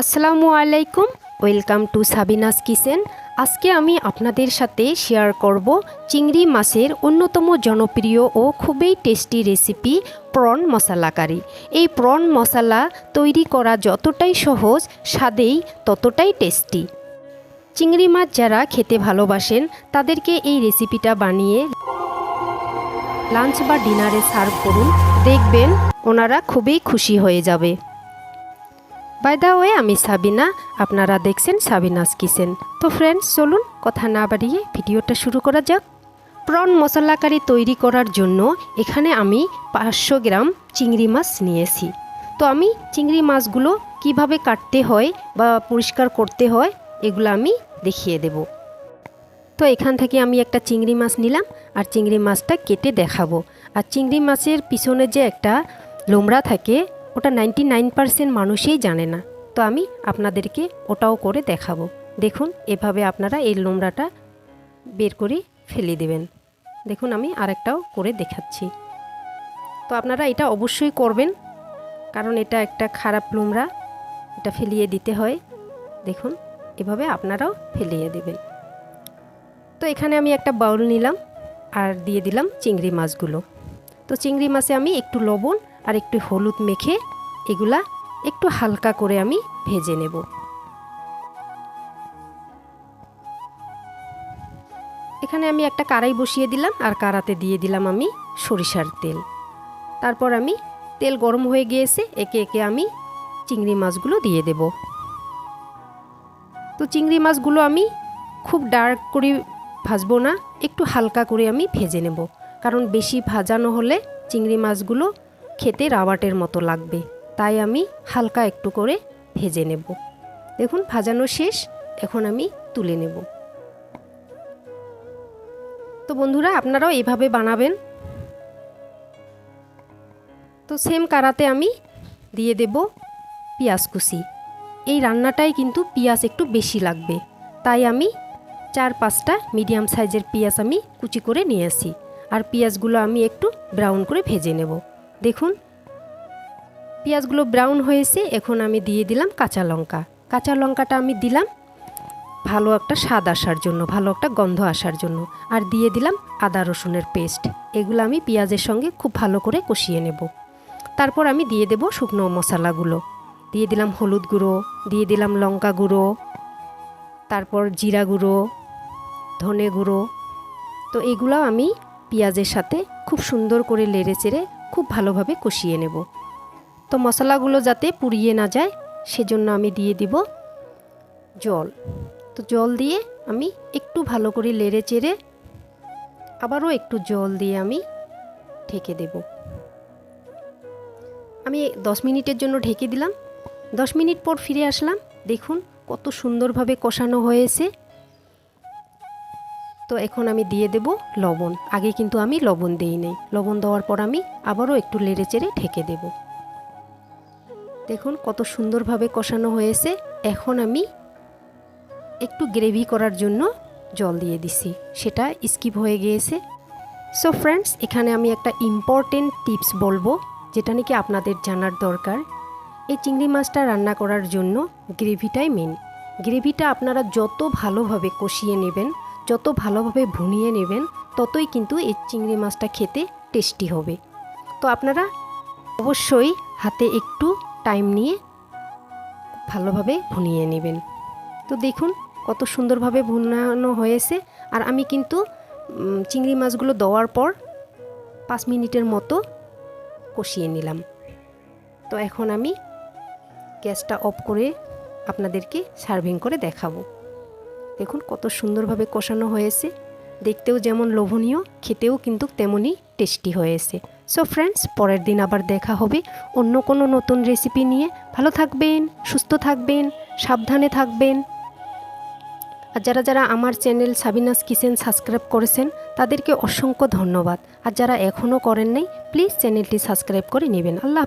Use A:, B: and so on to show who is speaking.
A: আসসালামু আলাইকুম, welcome to Sabinus kitchen. আজকে আমি আপনাদের সাথে শেয়ার করব চিংড়ি মাছের অন্যতম জনপ্রিয় ও খুবই tasty recipe, prawn masala curry. এই প্রন মশলা তৈরি করা যতটাই সহজ, স্বাদেই ততটাই টেস্টি। চিংড়ি মাছ যারা খেতে ভালোবাসেন, তাদেরকে এই রেসিপিটা বানিয়ে লাঞ্চ বা ডিনারে সার্ভ করুন। দেখবেন ওনারা খুবই খুশি হয়ে যাবে। বাই দা ওয়ে আমি সাবিনা। আপনারা দেখছেন সাবিনাস কিচেন। তো ফ্রেন্ডস চলুন কথা না বাড়িয়ে ভিডিওটা শুরু করা যাক। প্রন মশলা কারি তৈরি করার জন্য এখানে আমি পাঁচশো গ্রাম চিংড়ি মাছ নিয়েছি। তো আমি চিংড়ি মাছগুলো কীভাবে কাটতে হয় বা পরিষ্কার করতে হয়, এগুলো আমি দেখিয়ে দেব। তো এখান থেকে আমি একটা চিংড়ি মাছ নিলাম আর চিংড়ি মাছটা কেটে দেখাবো। আর চিংড়ি মাছের পিছনে যে একটা লোমড়া থাকে ওটা নাইনটি নাইন মানুষই জানে না। তো আমি আপনাদেরকে ওটাও করে দেখাবো। দেখুন, এভাবে আপনারা এই লোমড়াটা বের করে ফেলে দেবেন। দেখুন, আমি আরেকটাও করে দেখাচ্ছি। তো আপনারা এটা অবশ্যই করবেন, কারণ এটা একটা খারাপ লোমড়া এটা ফেলিয়ে দিতে হয়। দেখুন, এভাবে আপনারাও ফেলিয়ে দেবেন। তো এখানে আমি একটা বাউল নিলাম, আর দিয়ে দিলাম চিংড়ি মাছগুলো। তো চিংড়ি মাছে আমি একটু লবণ আর একটু হলুদ মেখে এগুলা একটু হালকা করে আমি ভেজে নেব। এখানে আমি একটা কারাই বসিয়ে দিলাম আর কারাতে দিয়ে দিলাম আমি সরিষার তেল। তারপর আমি তেল গরম হয়ে গিয়েছে, একে একে আমি চিংড়ি মাছগুলো দিয়ে দেব। তো চিংড়ি মাছগুলো আমি খুব ডার্ক করে ভাজবো না, একটু হালকা করে আমি ভেজে নেব। কারণ বেশি ভাজানো হলে চিংড়ি মাছগুলো খেতে রাবাটের মতো লাগবে। তাই আমি হালকা একটু করে ভেজে নেব। দেখুন, ভাজানো শেষ। এখন আমি তুলে নেব। তো বন্ধুরা, আপনারাও এভাবে বানাবেন। তো সেম কারাতে আমি দিয়ে দেব পেঁয়াজ কুচি। এই রান্নাটাই কিন্তু পেঁয়াজ একটু বেশি লাগবে। তাই আমি চার পাঁচটা মিডিয়াম সাইজের পেঁয়াজ আমি কুচি করে নিয়ে আসি। আর পেঁয়াজগুলো আমি একটু ব্রাউন করে ভেজে নেব। দেখুন। পেঁয়াজগুলো ব্রাউন হয়েছে, এখন আমি দিয়ে দিলাম কাঁচা লঙ্কা। কাঁচা লঙ্কাটা আমি দিলাম, ভালো একটা স্বাদ আসার জন্য, ভালো একটা গন্ধ আসার জন্য। আর দিয়ে দিলাম আদা রসুনের পেস্ট এগুলো আমি পেঁয়াজের সঙ্গে খুব ভালো করে কষিয়ে নেব। তারপর আমি দিয়ে দেব শুকনো মশলাগুলো। দিয়ে দিলাম হলুদ গুঁড়ো, দিয়ে দিলাম লঙ্কা গুঁড়ো, তারপর জিরা গুঁড়ো, ধনে গুঁড়ো। তো এগুলো আমি পেঁয়াজের সাথে খুব সুন্দর করে লেড়ে চেড়ে খুব ভালোভাবে কষিয়ে নেব। তো মশলাগুলো যাতে পুড়িয়ে না যায়, সেজন্য আমি দিয়ে দিব জল। তো জল দিয়ে আমি একটু ভালো করে লেড়ে চেড়ে আবারও একটু জল দিয়ে আমি ঢেকে দেব। আমি দশ মিনিটের জন্য ঢেকে দিলাম। দশ মিনিট পর ফিরে আসলাম। দেখুন কত সুন্দরভাবে কষানো হয়েছে। তো এখন আমি দিয়ে দেব লবণ। আগে কিন্তু আমি লবণ দিই নেই। লবণ দেওয়ার পর আমি আবারও একটু লেড়ে চেড়ে ঢেকে দেব। দেখুন কত সুন্দরভাবে কষানো হয়েছে। এখন আমি একটু গ্রেভি করার জন্য জল দিয়ে দিছি। সেটা স্কিপ হয়ে গিয়েছে। সো ফ্রেন্ডস এখানে আমি একটা ইম্পর্টেন্ট টিপস বলব, যেটা নাকি আপনাদের জানার দরকার। এই চিংড়ি মাছটা রান্না করার জন্য গ্রেভিটাই মেন গ্রেভিটা আপনারা যত ভালোভাবে কষিয়ে নেবেন যত ভালোভাবে ভুনিয়ে নেবেন, ততই কিন্তু এই চিংড়ি মাছটা খেতে টেস্টি হবে। তো আপনারা অবশ্যই হাতে একটু টাইম নিয়ে ভালোভাবে ভুনিয়ে নেবেন। তো দেখুন কত সুন্দরভাবে ভুনানো হয়েছে। আর আমি কিন্তু চিংড়ি মাছগুলো দেওয়ার পর পাঁচ মিনিটের মতো কষিয়ে নিলাম। তো এখন আমি গ্যাসটা অফ করে আপনাদেরকে সার্ভিং করে দেখাবো। দেখুন কত সুন্দরভাবে কষানো হয়েছে। দেখতেও যেমন লোভনীয়, খেতেও কিন্তু তেমনই টেস্টি হয়েছে। সো ফ্রেন্ডস পরের দিন আবার দেখা হবে অন্য কোনো নতুন রেসিপি নিয়ে। ভালো থাকবেন, সুস্থ থাকবেন, সাবধানে থাকবেন। আর যারা যারা আমার চ্যানেল সাবিনাস কিচেন সাবস্ক্রাইব করেছেন, তাদেরকে অসংখ্য ধন্যবাদ। আর যারা এখনও করেন নাই প্লিজ চ্যানেলটি সাবস্ক্রাইব করে নেবেন। আল্লাহ